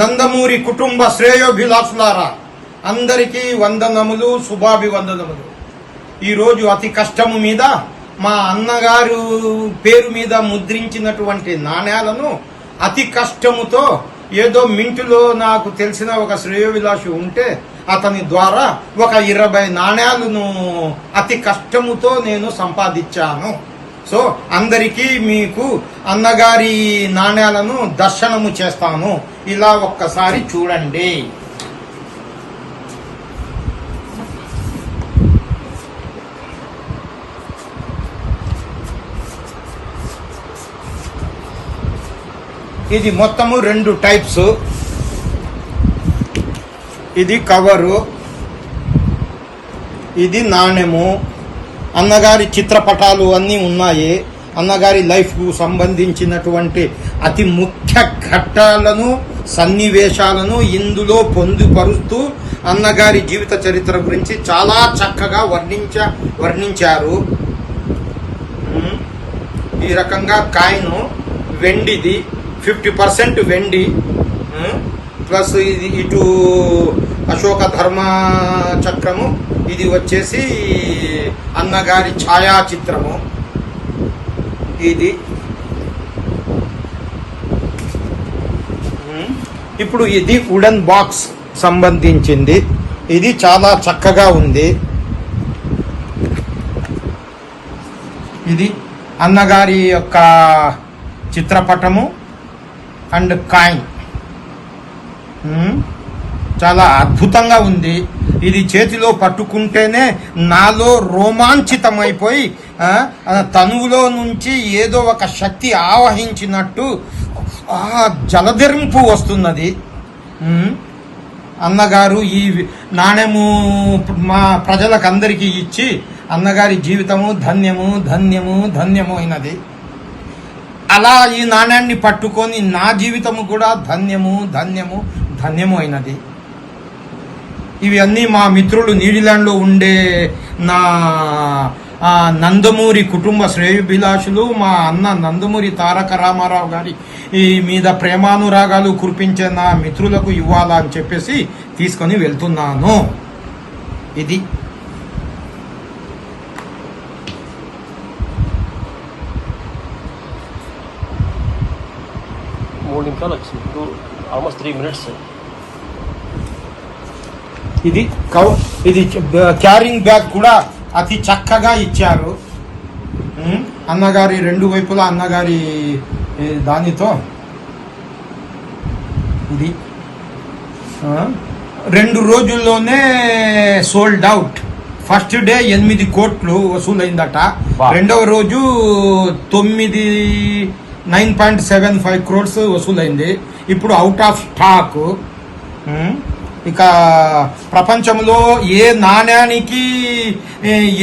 నందమూరి కుటుంబ శ్రేయోభిలాషులారా అందరికీ వందనములు శుభాభివందనములు. ఈరోజు అతి కష్టము మీద మా అన్నగారు పేరు మీద ముద్రించినటువంటి నాణ్యాలను అతి కష్టముతో ఏదో మింటిలో నాకు తెలిసిన ఒక శ్రేయోభిలాషి ఉంటే అతని ద్వారా ఒక ఇరవై నాణ్యాలను అతి కష్టముతో నేను సంపాదించాను. సో అందరికీ మీకు అన్నగారి నాణ్యాలను దర్శనము చేస్తాను. ఇలా ఒక్కసారి చూడండి. ఇది మొత్తము రెండు టైప్స్. ఇది కవరు ఇది నాణెము. అన్నగారి చిత్రపటాలు అన్నీ ఉన్నాయి. అన్నగారి లైఫ్కు సంబంధించినటువంటి అతి ముఖ్య ఘట్టాలను సన్నివేశాలను ఇందులో పొందుపరుస్తూ అన్నగారి జీవిత చరిత్ర గురించి చాలా చక్కగా వర్ణించ వర్ణించారు. ఈ రకంగా కాయిన్ వెండిది ఫిఫ్టీ పర్సెంట్ వెండి ప్లస్ ఇది ఇటు అశోక ధర్మ చక్రము ఇది వచ్చేసి అన్నగారి ఛాయాచిత్రము. ఇది ఇప్పుడు ఇది వుడెన్ బాక్స్ సంబంధించింది. ఇది చాలా చక్కగా ఉంది. ఇది అన్నగారి యొక్క చిత్రపటము అండ్ కాయిన్. చాలా అద్భుతంగా ఉంది. ఇది చేతిలో పట్టుకుంటేనే నాలో రోమాంచితమైపోయి తనువులో నుంచి ఏదో ఒక శక్తి ఆవహించినట్టు ఆ జలధరింపు వస్తున్నది. అన్నగారు ఈ నాణ్యము మా ప్రజలకందరికీ ఇచ్చి అన్నగారి జీవితము ధన్యము ధన్యము ధన్యము అయినది. అలా ఈ నాణ్యాన్ని పట్టుకొని నా జీవితము కూడా ధన్యము ధన్యము ధన్యము అయినది. ఇవన్నీ మా మిత్రులు న్యూజిలాండ్లో ఉండే నా నందమూరి కుటుంబ శ్రేయోభిలాషులు మా అన్న నందమూరి తారక రామారావు గారి ఈ మీద ప్రేమానురాగాలు కురిపించే నా మిత్రులకు ఇవ్వాలా అని చెప్పేసి తీసుకొని వెళ్తున్నాను. ఇది. మూడు నిమిషాలు వచ్చింది. Two almost three minutes. ఇది కౌ ఇది క్యారింగ్ బ్యాగ్ కూడా అతి చక్కగా ఇచ్చారు. అన్నగారి రెండు వైపులా అన్నగారి దానితో ఇది. రెండు రోజుల్లోనే సోల్డ్ అవుట్ ఫస్ట్ డే ఎనిమిది కోట్లు వసూలైందట. రెండవ రోజు తొమ్మిది nine point seven five crores వసూలైంది. ఇప్పుడు అవుట్ ఆఫ్ స్టాక్ ఇక ప్రపంచంలో ఏ నాణ్యానికి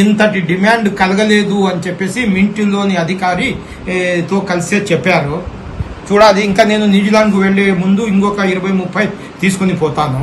ఇంతటి డిమాండ్ కలగలేదు అని చెప్పేసి మింటిలోని అధికారితో కలిసే చెప్పారు. చూడాలి ఇంకా నేను న్యూజిలాండ్కు వెళ్ళే ముందు ఇంకొక ఇరవై ముప్పై తీసుకొని పోతాను.